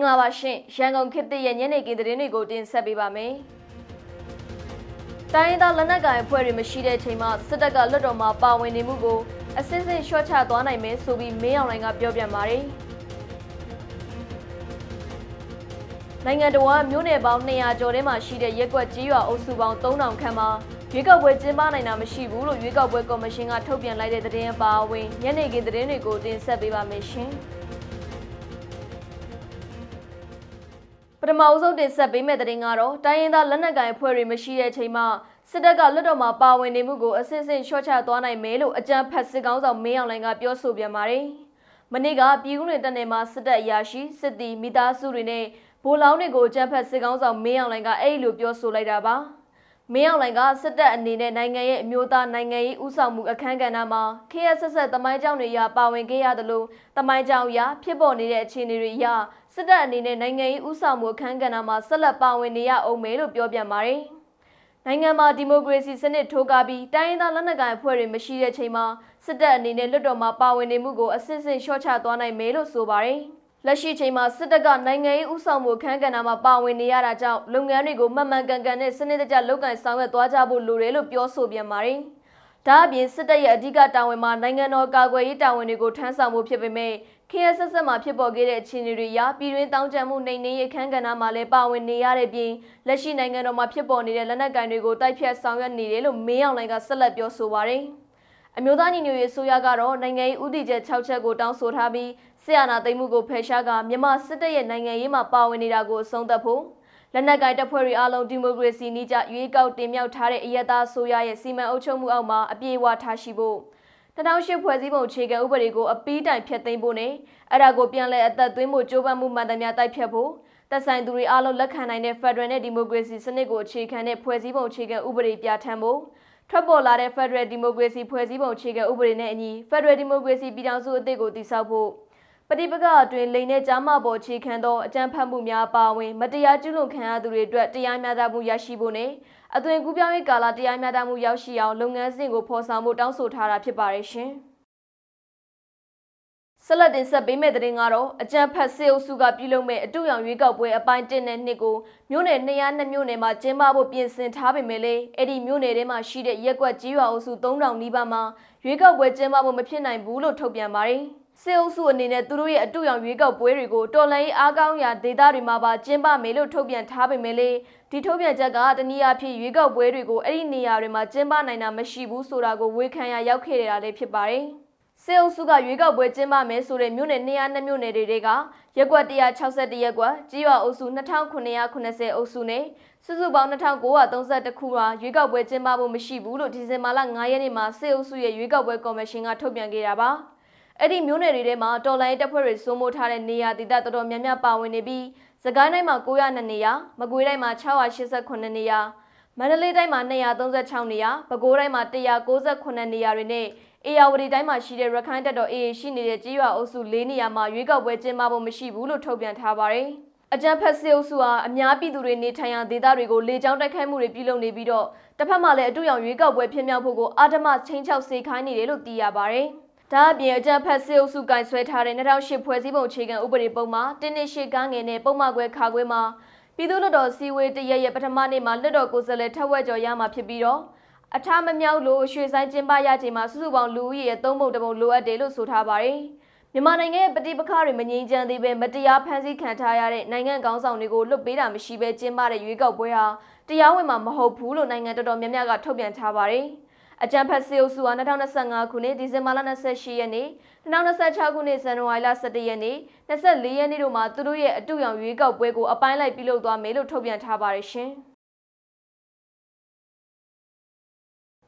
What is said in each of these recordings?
င်္ဂလာပါရှင်ရန်ကုန်ခေတ်သစ်ရဲ့ညနေခင်းသတင်းတွေကိုတင်ဆက်ပေးပါမယ်တိုင်းရင်းသားလက်နက်ကိုင်အဖွဲ့တွေမရှိတဲ့အချိန်မှာစစ်တပ်ကလွတ်တော်မှာပါဝင်နေမှုကိုအစစ်စစ်ရှော့ချသွားနိုင်မယ်ဆိုပြီးမင်းအောင်လှိုင်ကပြောပြန်ပါတယ်နိုင်ငံတော်ကမြို့နယ်ပေါင်း200ကျော်ထဲမှာရှိတဲ့ရက်ကွက်ကြီးရွာအုပ်စုပေါင်း3000ခန့်မှာရွေးကောက်ပွဲကျင်းပနိုင်တာမရှိဘူးလို့ရွေးကောက်ပွဲကော်မရှင်ကထုတ်ပြန်လိုက်တဲ့သတင်းအပါအဝင်ညနေခင်းသတင်းတွေကိုတင်ဆက်ပေးပါမယ်ရှင်။ ပထမအဆုံးတင်ဆက်ပေးမယ့်သတင်းကတော့တိုင်းရင်းသားလက်နက်ကိုင်အဖွဲ့တွေမရှိတဲ့အချိန်မှာစစ်တပ်ကလွတ်တော်မှာပါဝင်နေမှုကိုအစစ်အစစ်ရှော့ချသွားနိုင်မယ်လို့အကြံဖတ်စစ်ကောင်းဆောင်မင်းအောင်လှိုင်ကပြောဆိုပြန်ပါတယ်။မနေ့ကပြည်ဦးလွင်တပ်နယ်မှာစစ်တပ်အရာရှိစစ်တီမိသားစုတွေနဲ့ဗိုလ်လောင်းတွေကိုအကြံဖတ်စစ်ကောင်းဆောင်မင်းအောင်လှိုင်ကအဲ့လိုပြောဆိုလိုက်တာပါ။ မင်းအောင်လှိုင်ကစစ်တပ်အနေနဲ့နိုင်ငံရဲ့အမျိုးသားနိုင်ငံရေးဥဆောင်မှုအခမ်းကဏ္ဍမှာခေတ်ဆက်ဆက်တမိုင်းကြောင်တွေအရပါဝင်ခဲ့ရတယ်လို့တမိုင်းကြောင်အရဖြစ်ပေါ်နေတဲ့အခြေအနေတွေအရစစ်တပ်အနေနဲ့နိုင်ငံရေးဥဆောင်မှုအခမ်းကဏ္ဍမှာဆက်လက်ပါဝင်နေရအောင်မယ်လို့ပြောပြန်ပါတယ်။နိုင်ငံမှာဒီမိုကရေစီစနစ်ထိုးကားပြီးတိုင်းရင်းသားလက်နက်ကိုင်အဖွဲ့တွေမရှိတဲ့ချိန်မှာစစ်တပ်အနေနဲ့လွတ်တော်မှာပါဝင်နေမှုကိုအစစ်အစစ်လျှော့ချသွားနိုင်မယ်လို့ဆိုပါတယ်။ လက်ရှိချိန်မှာစစ်တပ်ကနိုင်ငံရေးဥဆောင်မှုအခမ်းကဏ္ဍမှာပါဝင်နေရတာကြောင့်လုပ်ငန်းတွေကိုမှန်မှန်ကန်ကန်နဲ့စနစ်တကျလုပ်ကိုင်ဆောင်ရွက်သွားကြဖို့လိုတယ်လို့ပြောဆိုပြန်ပါတယ်။ဒါအပြင်စစ်တပ်ရဲ့အဓိကတာဝန်မှာနိုင်ငံတော်ကာကွယ်ရေးတာဝန်တွေကိုထမ်းဆောင်ဖို့ဖြစ်ပေမဲ့ခေတ်ဆက်ဆက်မှာဖြစ်ပေါ်ခဲ့တဲ့အခြေအနေတွေအရပြည်တွင်းတောင်းကျမ်းမှုနှိမ်နင်းရေးခန်းကဏ္ဍမှာလည်းပါဝင်နေရတဲ့ပြင်လက်ရှိနိုင်ငံတော်မှာဖြစ်ပေါ်နေတဲ့လက်နက်ကိုင်တွေကိုတိုက်ဖြတ်ဆောင်ရွက်နေတယ်လို့မင်းအောင်လှိုင်ကဆက်လက်ပြောဆိုပါတယ်။အမျိုးသားညီညွတ်ရေးဆိုရကတော့နိုင်ငံရေးဥတီချက်6ချက်ကိုတောင်းဆိုထားပြီး ဆီယနာသိမ်းမှုကိုဖယ်ရှားကမြန်မာစစ်တပ်ရဲ့နိုင်ငံရေးမှာပါဝင်နေတာကိုအဆုံးသတ်ဖို့လက်နက်ကိုင်တပ်ဖွဲ့တွေအားလုံးဒီမိုကရေစီနည်းကျရွေးကောက်တင်မြှောက်ထားတဲ့အယက်သားဆိုရရဲ့စီမံအုပ်ချုပ်မှုအောက်မှာအပြည့်အဝထားရှိဖို့2008ဖွဲ့စည်းပုံအခြေခံဥပဒေကိုအပီးတိုင်ဖျက်သိမ်းဖို့နဲ့အဲ့ဒါကိုပြန်လည်အသက်သွင်းဖို့ကြိုးပမ်းမှုမှန်သမျှတိုက်ဖြတ်ဖို့သက်ဆိုင်သူတွေအားလုံးလက်ခံနိုင်တဲ့ Federal နဲ့ Democracy စနစ်ကိုအခြေခံတဲ့ဖွဲ့စည်းပုံအခြေခံဥပဒေပြဋ္ဌာန်းဖို့ထွက်ပေါ်လာတဲ့ Federal Democracy ဖွဲ့စည်းပုံအခြေခံဥပဒေနဲ့အညီ Federal Democracy ပြည်ထောင်စုအသစ်ကိုတည်ဆောက်ဖို့ ပဋိပက္ခအတွင်းလိန်နဲ့ကြားမပေါ်ခြေခံသောအကြမ်းဖက်မှုများပါဝင်မတရားကျူးလွန်ခံရသူတွေအတွက်တရားမျှတမှုရရှိဖို့နဲ့အသွင်ကူးပြောင်းရေးကာလတရားမျှတမှုရောက်ရှိအောင်လုပ်ငန်းစဉ်ကိုဖော်ဆောင်ဖို့တောင်းဆိုထားတာဖြစ်ပါတယ်ရှင်။ဆက်လက်တင်ဆက်ပေးမယ့်သတင်းကတော့အကြံဖတ်စေအုပ်စုကပြုလုပ်မဲ့အတူရောင်ရွေးကောက်ပွဲအပိုင်း1နဲ့2ကိုမြို့နယ်202မြို့နယ်မှာကျင်းပဖို့ပြင်ဆင်ထားပေမဲ့လည်းအဲ့ဒီမြို့နယ်ထဲမှာရှိတဲ့ရက်ကွက်ကြီးရွာအုပ်စု3000နီးပါးမှာရွေးကောက်ပွဲကျင်းပဖို့မဖြစ်နိုင်ဘူးလို့ထုတ်ပြန်ပါတယ်။ စေအုပ်စုအနေနဲ့သူတို့ရဲ့အတူရောင်ရွေးကောက်ပွဲတွေကိုတော်လှန်ရေးအားကောင်းရာဒေသတွေမှာပါကျင်းပမယ်လို့ထုတ်ပြန်ထားပေမဲ့လည်းဒီထုတ်ပြန်ချက်ကတနည်းအားဖြင့်ရွေးကောက်ပွဲတွေကိုအဲ့ဒီနေရာတွေမှာကျင်းပနိုင်တာမရှိဘူးဆိုတာကိုဝေခံရရောက်ခဲ့ရတာလည်းဖြစ်ပါတယ်။စေအုပ်စုကရွေးကောက်ပွဲကျင်းပမယ်ဆိုတဲ့မြို့နယ်202မြို့နယ်တွေကရက်ကွက်161ရက်ကွက်ကြီးရွာအုပ်စု2980အုပ်စုနဲ့စုစုပေါင်း2932ခုမှာရွေးကောက်ပွဲကျင်းပဖို့မရှိဘူးလို့ဒီဇင်ဘာလ9ရက်နေ့မှာစေအုပ်စုရဲ့ရွေးကောက်ပွဲကော်မရှင်ကထုတ်ပြန်ခဲ့တာပါ အဲ့ဒီမြို့နယ်တွေထဲမှာတော်လိုင်းတပ်ဖွဲ့တွေစိုးမိုးထားတဲ့နေရာဒေသတော်တော်များများပါဝင်နေပြီးစကိုင်းတိုင်းမှာ902နေရာမကွေးတိုင်းမှာ689နေရာမန္တလေးတိုင်းမှာ236နေရာပဲခူးတိုင်းမှာ198နေရာတွေနဲ့အေယာဝတီတိုင်းမှာရှိတဲ့ရခိုင်တပ်တော် AA ရှိနေတဲ့ကြေးရွာအုပ်စု၄နေရာမှာရွေးကောက်ပွဲကျင်းပဖို့မရှိဘူးလို့ထုတ်ပြန်ထားပါတယ်။အကြံဖက်စစ်အုပ်စုဟာအများပြည်သူတွေနေထိုင်ရာဒေသတွေကိုလေကြောင်းတိုက်ခိုက်မှုတွေပြုလုပ်နေပြီးတော့တစ်ဖက်မှာလည်းအတူရောင်ရွေးကောက်ပွဲဖြစ်မြောက်ဖို့ကိုအာဓမချင်းချောက်စေခိုင်းနေတယ်လို့သိရပါတယ်။ ဒါအပြင်အကြံဖက်စစ်အုပ်စုကင်ဆွဲထားတဲ့2008ဖွဲ့စည်းပုံအခြေခံဥပဒေပုံမှာတင်းနှရှိကားငယ်နဲ့ပုံမှန်ခွဲခါခွဲမှာပြည်သူ့လွှတ်တော်စီဝေးတရရဲ့ပထမနေ့မှာလွှတ်တော်ကိုယ်စားလှယ်ထက်ဝက်ကျော်ရမှာဖြစ်ပြီးတော့အထားမမြောက်လို့ရွှေဆိုင်ကျင်းပရချိန်မှာစုစုပေါင်းလူဦးရေရဲ့သုံးပုံတစ်ပုံလိုအပ်တယ်လို့ဆိုထားပါတယ်။မြန်မာနိုင်ငံရဲ့ပဋိပက္ခတွေမငြိမ်းချမ်းသေးပဲမတရားဖန်ဆီးခံထားရတဲ့နိုင်ငံကောင်းဆောင်တွေကိုလွတ်ပေးတာမရှိဘဲကျင်းပတဲ့ရွေးကောက်ပွဲဟာတရားဝင်မှာမဟုတ်ဘူးလို့နိုင်ငံတော်တော်များများကထုတ်ပြန်ထားပါတယ်။ အကြံဖတ်စေအုပ်စုဟာ2025ခုနှစ်ဒီဇင်ဘာလ28ရက်နေ့2026ခုနှစ်ဇန်နဝါရီလ17ရက်နေ့24ရက်နေ့တို့မှာသူတို့ရဲ့အတူရောင်ရွေးကောက်ပွဲကိုအပိုင်းလိုက်ပြုလုပ်သွားမယ်လို့ထုတ်ပြန်ထားပါတယ်ရှင်။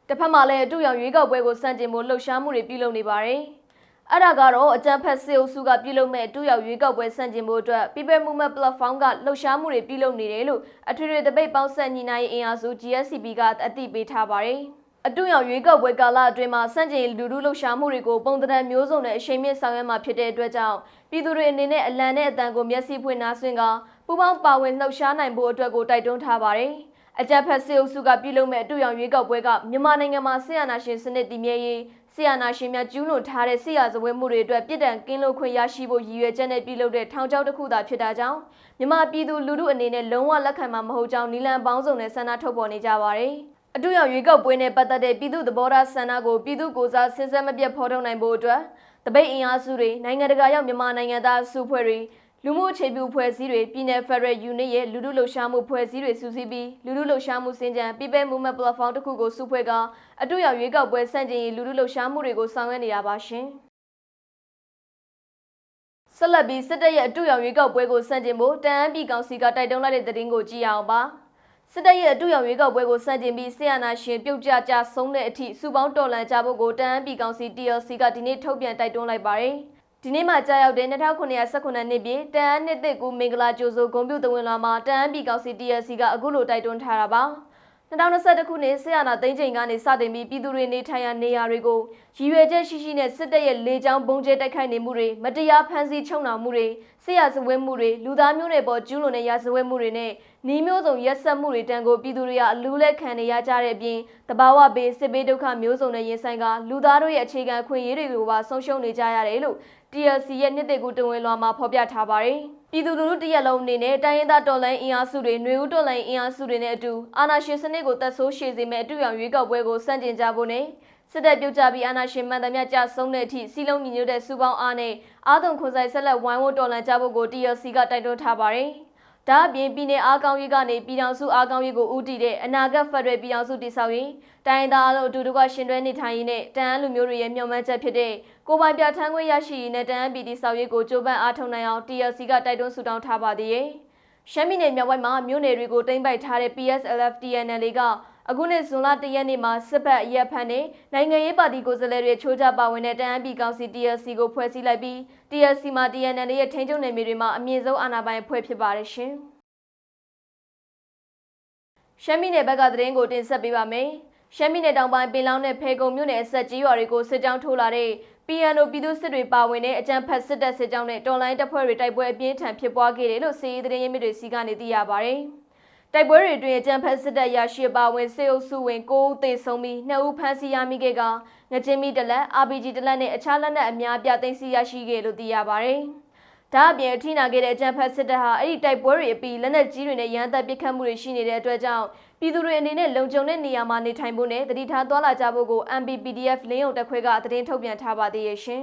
တစ်ဖက်မှာလည်းအတူရောင်ရွေးကောက်ပွဲကိုစန့်ကျင်ဖို့လှုပ်ရှားမှုတွေပြုလုပ်နေပါတယ်။အဲ့ဒါကတော့အကြံဖက်စေအုပ်စုကပြုလုပ်မဲ့အတူရောင်ရွေးကောက်ပွဲစန့်ကျင်ဖို့အတွက် People Movement Platform ကလှုပ်ရှားမှုတွေပြုလုပ်နေတယ်လို့အထွေထွေတပိတ်ပေါင်းဆက်ညီနိုင်အင်အားစု GSCB ကအသိပေးထားပါတယ်။ အတူရောင်ရွေးကောက်ပွဲကာလအတွင်းမှာစန့်ကျင်လူထုလှုပ်ရှားမှုတွေကိုပုံသဏ္ဍာန်မျိုးစုံနဲ့အရှိန်မြင့်ဆောင်ရွက်မှာဖြစ်တဲ့အတွက်ကြောင့်ပြည်သူတွေအနေနဲ့အလံနဲ့အတန်ကိုမျက်စိဖွင့်နားဆွင့်ကပူးပေါင်းပါဝင်လှုပ်ရှားနိုင်ဖို့အတွက်ကိုတိုက်တွန်းထားပါတယ်။အကြက်ဖက်စစ်အုပ်စုကပြုလုပ်မဲ့အတူရောင်ရွေးကောက်ပွဲကမြန်မာနိုင်ငံမှာဆီယနာရှင်စနစ်တည်မြဲရေးဆီယနာရှင်များကျူးလွန်ထားတဲ့ဆီယာဇဝဲမှုတွေအတွက်ပြည်တံကင်းလို့ခွင့်ရရှိဖို့ရည်ရွယ်ချက်နဲ့ပြုလုပ်တဲ့ထောင်ချောက်တစ်ခုသာဖြစ်တာကြောင့်မြန်မာပြည်သူလူထုအနေနဲ့လုံးဝလက်ခံမှာမဟုတ်ကြောင်းနီလန်ပေါင်းစုံနဲ့ဆန္ဒထုတ်ဖော်နေကြပါတယ်။ အတူရောက်ရွေးကောက်ပွဲနဲ့ပတ်သက်တဲ့ပြည်သူသဘောထားဆန္ဒကိုပြည်သူကိုယ်စားစဉ်ဆက်မပြတ်ဖော်ထုတ်နိုင်ဖို့အတွက်တပိတ်အင်အားစုတွေနိုင်ငံတကာရောက်မြန်မာနိုင်ငံသားစုဖွဲ့တွေလူမှုအခြေပြုဖွဲ့စည်းတွေပြည်내 ဖက်ဒရယ်ယူနစ်ရဲ့လူထုလှုပ်ရှားမှုဖွဲ့စည်းတွေစုစည်းပြီးလူထုလှုပ်ရှားမှုစင်ကြံ People Movement Platform တစ်ခုကိုစုဖွဲ့ကအတူရောက်ရွေးကောက်ပွဲစန့်ကျင်ရေးလူထုလှုပ်ရှားမှုတွေကိုဆောင်ရွက်နေတာပါရှင်။ဆက်လက်ပြီးစစ်တပ်ရဲ့အတူရောက်ရွေးကောက်ပွဲကိုစန့်ကျင်ဖို့တန်အန်းပြည်ကောင်စီကတိုက်တွန်းလိုက်တဲ့သတင်းကိုကြည့်ရအောင်ပါ။ စစ်တပ်ရဲ့အတူရောက်ရွေးကောက်ပွဲကိုစန့်ကျင်ပြီးဆီယနာရှင်ပြုတ်ကြကြဆုံးတဲ့အထိစုပေါင်းတော်လှန်ကြဖို့ကိုတန်အန်းပြည်ကောင်စီ TLC ကဒီနေ့ထုတ်ပြန်တိုက်တွန်းလိုက်ပါတယ်။ဒီနေ့မှကြာရောက်တဲ့2919နှစ်ပြည့်တန်အန်းနှစ်သက်ကူမင်္ဂလာကြိုဆိုဂုဏ်ပြုသဝင်လာမှာတန်အန်းပြည်ကောင်စီ TLC ကအခုလိုတိုက်တွန်းထားတာပါ 2021ခုနှစ်ဆရာနာသိန်းချိန်ကနေစတင်ပြီးပြည်သူတွေနေထိုင်ရာနေရာတွေကိုရည်ရွယ်ချက်ရှိရှိနဲ့စစ်တပ်ရဲ့လေကြောင်းဘုံကျဲတိုက်ခိုက်နေမှုတွေမတရားဖမ်းဆီးချုပ်နှောင်မှုတွေဆရာဇဝဲမှုတွေလူသားမျိုးတွေပေါ်ကျူးလွန်တဲ့ရာဇဝဲမှုတွေနဲ့နှီးမျိုးစုံရက်ဆက်မှုတွေတန်ကိုပြည်သူတွေကအလူးလက်ခံနေရကြတဲ့အပြင်တဘာဝဘေးစစ်ဘေးဒုက္ခမျိုးစုံနဲ့ရင်ဆိုင်ကလူသားတို့ရဲ့အခြေခံအခွင့်အရေးတွေကိုပါဆုံးရှုံးနေကြရတယ်လို့ TLC ရဲ့နှစ်သက်ကူတဝင်လွှာမှာဖော်ပြထားပါတယ်။ ပြည်သူလူထုတရက်လုံးအနေနဲ့တိုင်းရင်းသားတော်လှန်အင်အားစုတွေ၊ຫນွေဦးတော်လှန်အင်အားစုတွေနဲ့အတူအာဏာရှင်စနစ်ကိုတပ်ဆိုးရှည်စေမယ့်အတူရောင်ရွေးကောက်ပွဲကိုစန့်ကျင်ကြဖို့နဲ့စစ်တပ်ပြုတ်ကြပြီးအာဏာရှင်မှန်သမျှကြဆုံးတဲ့အထိစီလုံးညီညွတ်တဲ့စုပေါင်းအားနဲ့အာသွန်ခွန်ဆိုင်ဆက်လက်ဝိုင်းဝန်းတော်လှန်ကြဖို့ကို TLC ကတိုက်တွန်းထားပါတယ်။ ဒါအပြင်ပြည်내အားကောင်းရေးကနေပြည်ထောင်စုအားကောင်းရေးကိုဦးတည်တဲ့အနာဂတ်ဖက်ဒရယ်ပြည်ထောင်စုတည်ဆောက်ရေးတိုင်းသားအလို့အတူတကွရှင်တွဲနေထိုင်ရေးနဲ့တန်အန်းလူမျိုးတွေရဲ့မျှော်မှန်းချက်ဖြစ်တဲ့ကိုပိုင်ပြဋ္ဌာန်းခွင့်ရရှိရေးနဲ့တန်အန်းပြည်တည်ဆောက်ရေးကိုကြိုးပမ်းအားထုတ်နိုင်အောင် TLC ကတိုက်တွန်းဆုတောင်းထားပါသေးတယ်။ရှမ်းပြည်နယ်မြောက်ပိုင်းမှာမြို့နယ်တွေကိုတိမ့်ပိုက်ထားတဲ့ PSLF TNL က အခုနှစ်ဇွန်လ၁ရက်နေ့မှာစစ်ဘက်အရက်ဖန်နဲ့နိုင်ငံရေးပါတီကိုယ်စားလှယ်တွေချိုးချပါဝင်တဲ့တန်အန်းပြည်ကောင်စီ TLC ကိုဖွဲ့စည်းလိုက်ပြီး TLC မှာ TNL ရဲ့ထိန်းချုပ်နယ်မြေတွေမှာအမြင့်ဆုံးအာဏာပိုင်အဖွဲ့ဖြစ်ပါတယ်ရှင်။ရှမ်းပြည်နယ်ဘက်ကသတင်းကိုတင်ဆက်ပေးပါမယ်။ရှမ်းပြည်နယ်တောင်ပိုင်းပင်လောင်းနဲ့ဖေကုံမြို့နယ်အဆက်ကြီးရွာတွေကိုစစ်ကြောင်းထိုးလာတဲ့ PNO ပြည်သူစစ်တွေပါဝင်တဲ့အကြမ်းဖက်စစ်တပ်စစ်ကြောင်းနဲ့တော်လိုင်းတပ်ဖွဲ့တွေတိုက်ပွဲအပြင်းထန်ဖြစ်ပွားခဲ့တယ်လို့စီးရီးသတင်းရင်းမြစ်တွေစီကနေသိရပါဗျ။ တိုက်ပွဲတွေအတွင်းအကြမ်းဖက်စစ်တပ်ရရှိပါဝင်စေအုပ်စုဝင်9ဦးသေဆုံးပြီး2ဦးဖမ်းဆီးရမိခဲ့ကငကြင်းမီတလက် RPG တလက်နဲ့အခြားလက်နက်အများပြသိမ်းဆီးရရှိခဲ့လို့သိရပါဗျ။ဒါအပြင်အထိနာခဲ့တဲ့အကြမ်းဖက်စစ်တပ်ဟာအဲ့ဒီတိုက်ပွဲတွေအပြီးလက်နက်ကြီးတွေနဲ့ရန်တပ်ပစ်ခတ်မှုတွေရှိနေတဲ့အတွက်ကြောင့်ပြည်သူတွေအနေနဲ့လုံခြုံတဲ့နေရာမှာနေထိုင်ဖို့နဲ့တတိထားသွားလာကြဖို့ကို MPPDF လင်းုံတက်ခွဲကသတင်းထုတ်ပြန်ထားပါသေးရဲ့ရှင်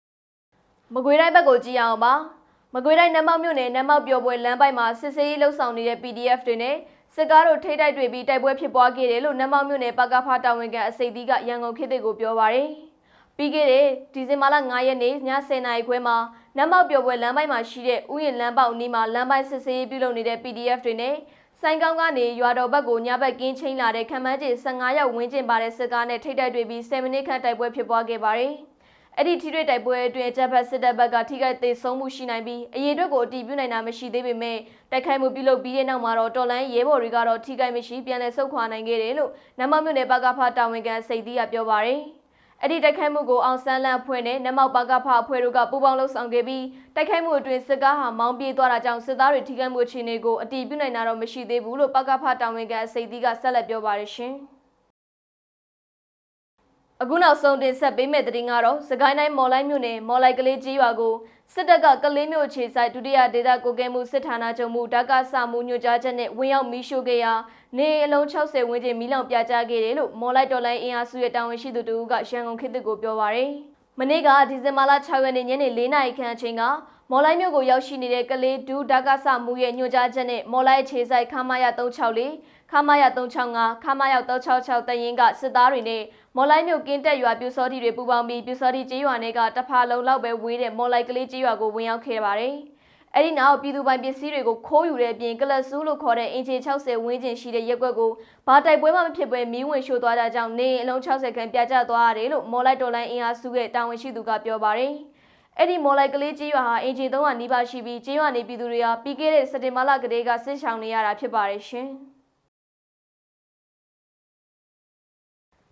။မကွေးတိုင်းဘက်ကိုကြည့်အောင်ပါ။ မကွေးတိုင်းနမောက်မြို့နယ်နမောက်ပျော်ပွဲလမ်းပိုင်းမှာစစ်စေးရေးလှုပ်ဆောင်နေတဲ့ PDF တွေနဲ့စစ်ကားတို့ထိတိုက်တွေပြီးတိုက်ပွဲဖြစ်ပွားခဲ့တယ်လို့နမောက်မြို့နယ်ပကဖတာဝန်ခံအစိတ်သီးကရန်ကုန်ခေတ်တွေကိုပြောပါရယ်။ပြီးခဲ့တဲ့ဒီဇင်ဘာလ9ရက်နေ့ည10:00နာရီခွဲမှာနမောက်ပျော်ပွဲလမ်းပိုင်းမှာရှိတဲ့ဥယျာဉ်လမ်းပေါက်နီးမှာလမ်းပိုင်းစစ်ဆေးရေးပြုလုပ်နေတဲ့ PDF တွေနဲ့ဆိုင်ကောင်းကနေရွာတော်ဘက်ကိုညဘက်ကင်းချင်းလာတဲ့ခံမှန်းကျင်15ရောက်ဝန်းကျင်ပါတဲ့စစ်ကားနဲ့ထိတိုက်တွေ့ပြီး10မိနစ်ခန့်တိုက်ပွဲဖြစ်ပွားခဲ့ပါတယ်။ အဲ့ဒီထိတွေ့တိုက်ပွဲအတွင်းဂျပန်စစ်တပ်ဘက်ကထိခိုက်သေးဆုံးမှုရှိနိုင်ပြီးအရေးအတွက်ကိုအတည်ပြုနိုင်တာမရှိသေးပေမဲ့တိုက်ခိုက်မှုပြုလုပ်ပြီးတဲ့နောက်မှာတော့တော်လန်ရဲဘော်တွေကတော့ထိခိုက်မရှိပြန်လည်ဆုတ်ခွာနိုင်ခဲ့တယ်လို့နမမြို့နယ်ပကဖတာဝန်ခံစိတ်သီးကပြောပါတယ်။အဲ့ဒီတိုက်ခိုက်မှုကိုအောင်ဆန်းလန့်အဖွဲ့နဲ့နမောက်ပါကဖအဖွဲ့တို့ကပူးပေါင်းလှုပ်ဆောင်ခဲ့ပြီးတိုက်ခိုက်မှုအတွင်းစစ်ကားဟာမောင်းပြေးသွားတာကြောင့်စစ်သားတွေထိခိုက်မှုအခြေအနေကိုအတည်ပြုနိုင်တာတော့မရှိသေးဘူးလို့ပါကဖတာဝန်ခံအစိတ်သီးကဆက်လက်ပြောပါရရှင်။ အခုနောက်ဆုံးတင်ဆက်ပေးမယ့်သတင်းကတော့စကိုင်းတိုင်းမော်လိုက်မြို့နယ်မော်လိုက်ကလေးကြီးရွာကိုစစ်တပ်ကကလေးမျိုးခြေဆိုင်ဒုတိယဒေသကိုကဲမှုစစ်ဌာနချုပ်မှုဓာတ်ကဆမှုညွှန်ကြားချက်နဲ့ဝင်ရောက်မီးရှို့ခဲ့ရာနေအလုံး60ဝန်းကျင်မီးလောင်ပြကြခဲ့တယ်လို့မော်လိုက်တော်လိုင်းအင်အားစုရဲ့တာဝန်ရှိသူတို့ကရန်ကုန်ခေတ်သစ်ကိုပြောပါရယ်မနေ့ကဒီဇင်ဘာလ6ရက်နေ့ညနေ4နာရီခန့်အချိန်ကမော်လိုက်မြို့ကိုရောက်ရှိနေတဲ့ကလေးဒူးဓာတ်ကဆမှုရဲ့ညွှန်ကြားချက်နဲ့မော်လိုက်ခြေဆိုင်ခမာရ364 ခမာရ365ခမာရ366တရင်ကစစ်သားတွေနဲ့မော်လိုက်မြို့ကင်းတက်ရွာပြူစောတိတွေပူပေါင်းပြီးပြူစောတိကျေးရွာနယ်ကတဖာလုံလောက်ပဲဝေးတဲ့မော်လိုက်ကလေးကျေးရွာကိုဝင်ရောက်ခဲ့ပါတယ်။အဲဒီနောက်ပြည်သူပိုင်ပစ္စည်းတွေကိုခိုးယူတဲ့အပြင်ကလဆူးလို့ခေါ်တဲ့အင်ချီ60ဝန်းကျင်ရှိတဲ့ရက်ွက်ကိုဘာတိုက်ပွဲမှမဖြစ်ပွဲမီးဝင်ရှို့သွားတာကြောင့်နေအလုံး60ခန့်ပြကျသွားရတယ်လို့မော်လိုက်တော်လိုင်းအင်အားစုရဲ့တာဝန်ရှိသူကပြောပါတယ်။အဲ့ဒီမော်လိုက်ကလေးကျေးရွာဟာအင်ဂျီ300နီးပါးရှိပြီးကျေးရွာနေပြည်သူတွေဟာပြီးခဲ့တဲ့စက်တင်ဘာလကတည်းကဆစ်ဆောင်နေရတာဖြစ်ပါတယ်ရှင်။